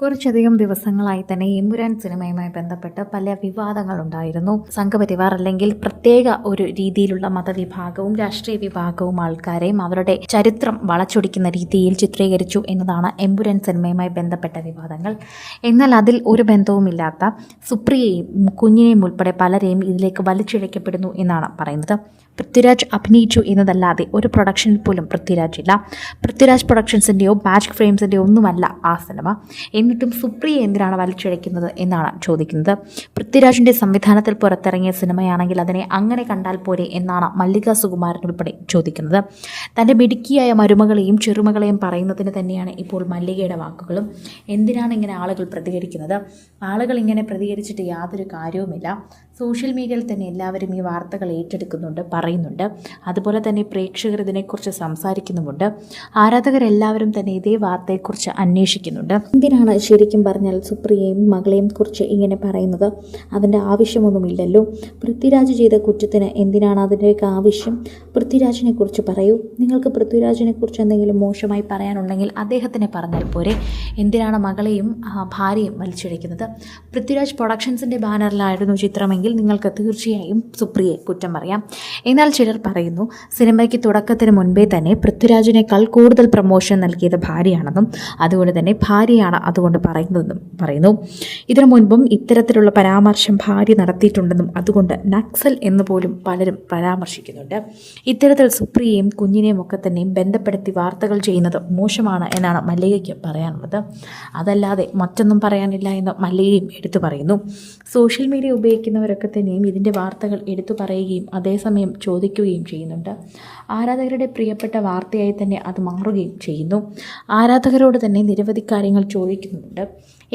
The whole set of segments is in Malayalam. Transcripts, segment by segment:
കുറച്ചധികം ദിവസങ്ങളായി തന്നെ എമ്പുരാൻ സിനിമയുമായി ബന്ധപ്പെട്ട് പല വിവാദങ്ങളുണ്ടായിരുന്നു. സംഘപരിവാർ അല്ലെങ്കിൽ പ്രത്യേക ഒരു രീതിയിലുള്ള മതവിഭാഗവും രാഷ്ട്രീയ വിഭാഗവും ആൾക്കാരെയും അവരുടെ ചരിത്രം വളച്ചൊടിക്കുന്ന രീതിയിൽ ചിത്രീകരിച്ചു എന്നതാണ് എമ്പുരാൻ സിനിമയുമായി ബന്ധപ്പെട്ട വിവാദങ്ങൾ. എന്നാൽ അതിൽ ഒരു ബന്ധവുമില്ലാത്ത സുപ്രിയയും കുഞ്ഞിനെയും ഉൾപ്പെടെ പലരെയും ഇതിലേക്ക് വലിച്ചിഴക്കപ്പെടുന്നു എന്നാണ് പറയുന്നത്. പൃഥ്വിരാജ് അഭിനയിച്ചു എന്നതല്ലാതെ ഒരു പ്രൊഡക്ഷനിൽ പോലും പൃഥ്വിരാജ് ഇല്ല പൃഥ്വിരാജ് പ്രൊഡക്ഷൻസിന്റെയോ മാജിക് ഫ്രെയിംസിന്റെയോ ഒന്നുമല്ല ആ സിനിമ. എന്നിട്ടും സുപ്രിയ എന്തിനാണ് വലിച്ചിഴയ്ക്കുന്നത് എന്നാണ് ചോദിക്കുന്നത്. പൃഥ്വിരാജിന്റെ സംവിധാനത്തിൽ പുറത്തിറങ്ങിയ സിനിമയാണെങ്കിൽ അതിനെ അങ്ങനെ കണ്ടാൽ പോരെ എന്നാണ് മല്ലിക സുകുമാരൻ ഉൾപ്പെടെ ചോദിക്കുന്നത്. തന്റെ മിടുക്കിയായ മരുമകളെയും ചെറുമകളെയും പറയുന്നതിന് തന്നെയാണ് ഇപ്പോൾ മല്ലികയുടെ വാക്കുകളും. എന്തിനാണ് ഇങ്ങനെ ആളുകൾ പ്രതികരിക്കുന്നത്? ആളുകൾ ഇങ്ങനെ പ്രതികരിച്ചിട്ട് യാതൊരു കാര്യവുമില്ല. സോഷ്യൽ മീഡിയയിൽ തന്നെ എല്ലാവരും ഈ വാർത്തകൾ ഏറ്റെടുക്കുന്നുണ്ട് പറയുന്നുണ്ട്. അതുപോലെ തന്നെ പ്രേക്ഷകർ ഇതിനെക്കുറിച്ച് സംസാരിക്കുന്നുമുണ്ട്. ആരാധകരെല്ലാവരും തന്നെ ഇതേ വാർത്തയെക്കുറിച്ച് അന്വേഷിക്കുന്നുണ്ട്. എന്തിനാണ് ശരിക്കും പറഞ്ഞാൽ സുപ്രിയയും മകളെയും കുറിച്ച് ഇങ്ങനെ പറയുന്നത്. അതിന്റെ ആവശ്യമൊന്നുമില്ലല്ലോ. പൃഥ്വിരാജ് ചെയ്ത കുറ്റത്തിന് എന്തിനാണ് അതിന്റെയൊക്കെ ആവശ്യം? പൃഥ്വിരാജിനെ കുറിച്ച് പറയൂ. നിങ്ങൾക്ക് പൃഥ്വിരാജിനെ കുറിച്ച് എന്തെങ്കിലും മോശമായി പറയാനുണ്ടെങ്കിൽ അദ്ദേഹത്തിനെ പറഞ്ഞാൽ പോരെ. എന്തിനാണ് മകളെയും ഭാര്യയും വലിച്ചിഴയ്ക്കുന്നത്? പൃഥ്വിരാജ് പ്രൊഡക്ഷൻസിന്റെ ബാനറിലായിരുന്നു ചിത്രമെങ്കിൽ നിങ്ങൾക്ക് തീർച്ചയായും സുപ്രിയെ കുറ്റം പറയാം. എന്നാൽ ചിലർ പറയുന്നു സിനിമയ്ക്ക് തുടക്കത്തിന് മുൻപേ തന്നെ പൃഥ്വിരാജിനേക്കാൾ കൂടുതൽ പ്രൊമോഷൻ നൽകിയത് ഭാര്യയാണെന്നും അതുകൊണ്ട് തന്നെ ഭാര്യയാണ് അതുകൊണ്ട് പറയുന്നതെന്നും പറയുന്നു. ഇതിനു മുൻപും ഇത്തരത്തിലുള്ള പരാമർശം ഭാര്യ നടത്തിയിട്ടുണ്ടെന്നും അതുകൊണ്ട് നക്സൽ എന്ന് പോലും പലരും പരാമർശിക്കുന്നുണ്ട്. ഇത്തരത്തിൽ സുപ്രിയയും കുഞ്ഞിനെയും ഒക്കെ തന്നെയും ബന്ധപ്പെടുത്തി വാർത്തകൾ ചെയ്യുന്നത് മോശമാണ് എന്നാണ് മല്ലികയ്ക്ക് പറയാനുള്ളത്. അതല്ലാതെ മറ്റൊന്നും പറയാനില്ല എന്ന് മല്ലികയും എടുത്തു പറയുന്നു. സോഷ്യൽ മീഡിയ ഉപയോഗിക്കുന്നവരൊക്കെ തന്നെയും ഇതിന്റെ വാർത്തകൾ എടുത്തു പറയുകയും അതേസമയം ചോദിക്കുകയും ചെയ്യുന്നുണ്ട്. ആരാധകരുടെ പ്രിയപ്പെട്ട വാർത്തയായി തന്നെ അത് മാറുകയും ചെയ്യുന്നു. ആരാധകരോട് തന്നെ നിരവധി കാര്യങ്ങൾ ചോദിക്കുന്നുമുണ്ട്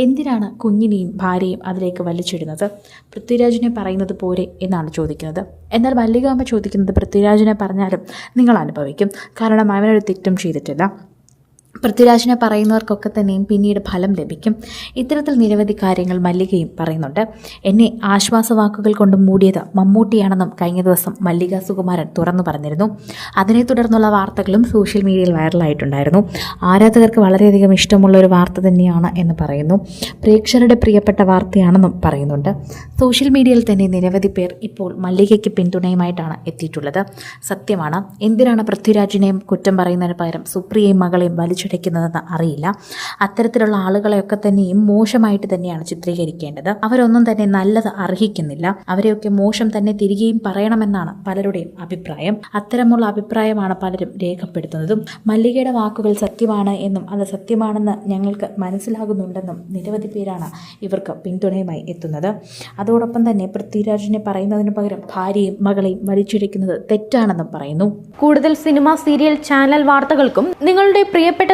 എന്തിനാണ് കുഞ്ഞിനെയും ഭാര്യയും അതിലേക്ക് വലിച്ചിടുന്നത്? പൃഥ്വിരാജിനെ പറയുന്നത് പോരെ എന്നാണ് ചോദിക്കുന്നത്. എന്നാൽ മല്ലികാമ്മ ചോദിക്കുന്നത് പൃഥ്വിരാജിനെ പറഞ്ഞാലും നിങ്ങൾ അനുഭവിക്കും. കാരണം അവനൊരു തെറ്റും ചെയ്തിട്ടില്ല. പൃഥ്വിരാജിനെ പറയുന്നവർക്കൊക്കെ തന്നെയും പിന്നീട് ഫലം ലഭിക്കും. ഇത്തരത്തിൽ നിരവധി കാര്യങ്ങൾ മല്ലികയും പറയുന്നുണ്ട്. എന്നെ ആശ്വാസവാക്കുകൾ കൊണ്ട് മൂടിയത് മമ്മൂട്ടിയാണെന്നും കഴിഞ്ഞ ദിവസം മല്ലിക സുകുമാരൻ തുറന്നു പറഞ്ഞിരുന്നു. അതിനെ തുടർന്നുള്ള വാർത്തകളും സോഷ്യൽ മീഡിയയിൽ വൈറലായിട്ടുണ്ടായിരുന്നു. ആരാധകർക്ക് വളരെയധികം ഇഷ്ടമുള്ള ഒരു വാർത്ത തന്നെയാണ് എന്ന് പറയുന്നു. പ്രേക്ഷകരുടെ പ്രിയപ്പെട്ട വാർത്തയാണെന്നും പറയുന്നുണ്ട്. സോഷ്യൽ മീഡിയയിൽ തന്നെ നിരവധി പേർ ഇപ്പോൾ മല്ലികയ്ക്ക് പിന്തുണയുമായിട്ടാണ് എത്തിയിട്ടുള്ളത്. സത്യമാണ്. എന്തിനാണ് പൃഥ്വിരാജിനെയും കുറ്റം പറയുന്നതിന് പകരം സുപ്രിയയും മകളെയും വലിച്ചിടയ്ക്കുന്നതെന്ന് അറിയില്ല. അത്തരത്തിലുള്ള ആളുകളെയൊക്കെ തന്നെയും മോശമായിട്ട് തന്നെയാണ് ചിത്രീകരിക്കേണ്ടത്. അവരൊന്നും തന്നെ നല്ലത് അർഹിക്കുന്നില്ല. അവരെയൊക്കെ മോശം തന്നെ തിരികെയും പറയണമെന്നാണ് പലരുടെയും അഭിപ്രായം. അത്തരമുള്ള അഭിപ്രായമാണ് പലരും രേഖപ്പെടുത്തുന്നതും. മല്ലികയുടെ വാക്കുകൾ സത്യമാണ് എന്നും അത് സത്യമാണെന്ന് ഞങ്ങൾക്ക് മനസ്സിലാകുന്നുണ്ടെന്നും നിരവധി പേരാണ് ഇവർക്ക് പിന്തുണയുമായി എത്തുന്നത്. അതോടൊപ്പം തന്നെ പൃഥ്വിരാജിനെ പറയുന്നതിന് പകരം ഭാര്യയും മകളെയും വലിച്ചിഴയ്ക്കുന്നത് തെറ്റാണെന്നും പറയുന്നു. കൂടുതൽ സിനിമ സീരിയൽ ചാനൽ വാർത്തകൾക്കും നിങ്ങളുടെ പ്രിയപ്പെട്ട